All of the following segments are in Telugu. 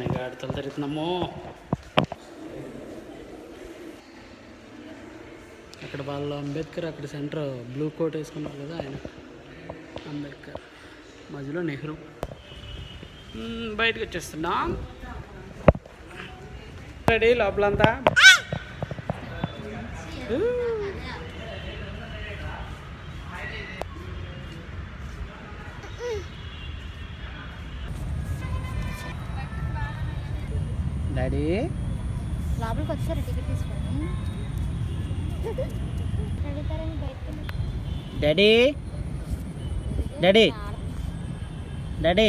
మై గాడ్ తల తిరుగుతున్నాము అక్కడ వాళ్ళు అంబేద్కర్ అక్కడ సెంటర్ బ్లూ కోట్ వేసుకున్నారు కదా ఆయన. అంబేద్కర్ మధ్యలో నెహ్రూ. బయటకు వచ్చేస్తున్నాం. రెడీ లోపలంతా? డాడీ. లోపలికి వచ్చారు టికెట్ తీసుకొని. డాడీ. డాడీ. Daddy daddy.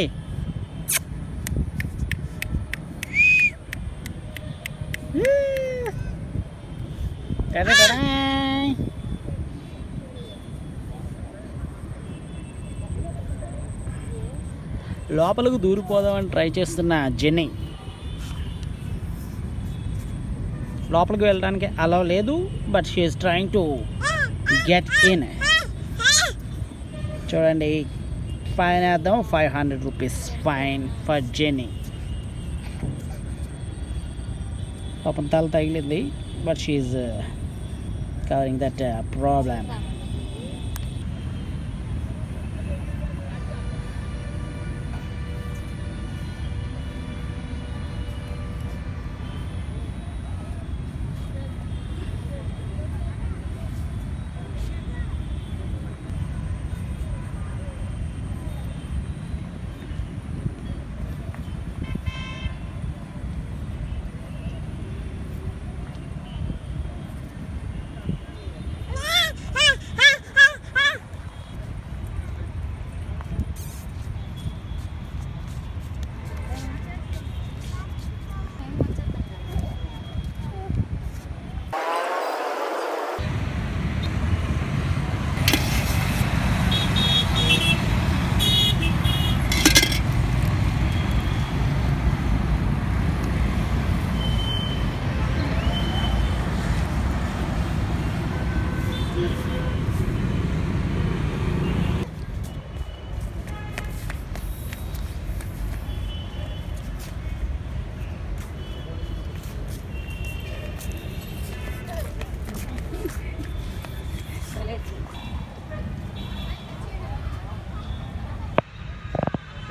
లోపలికి దూరిపోదామని ట్రై చేస్తున్న జెన్నీ. లోపలికి వెళ్ళడానికి అలా లేదు but she's trying to get in చూడండి ఫైన్ వేద్దాం five hundred rupees fine for Jenny పాపం తల తగిలింది but she's covering that problem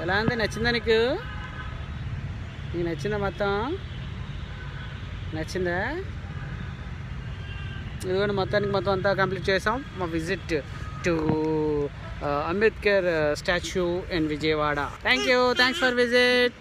ఎలా ఉంది? నచ్చిందా నీకు? నీకు నచ్చిందా మొత్తం? నచ్చిందా? ఇదిగోండి మొత్తానికి మొత్తం అంతా కంప్లీట్ చేసాం. మా visit to Ambedkar statue in Vijayawada. Thank you thanks for visit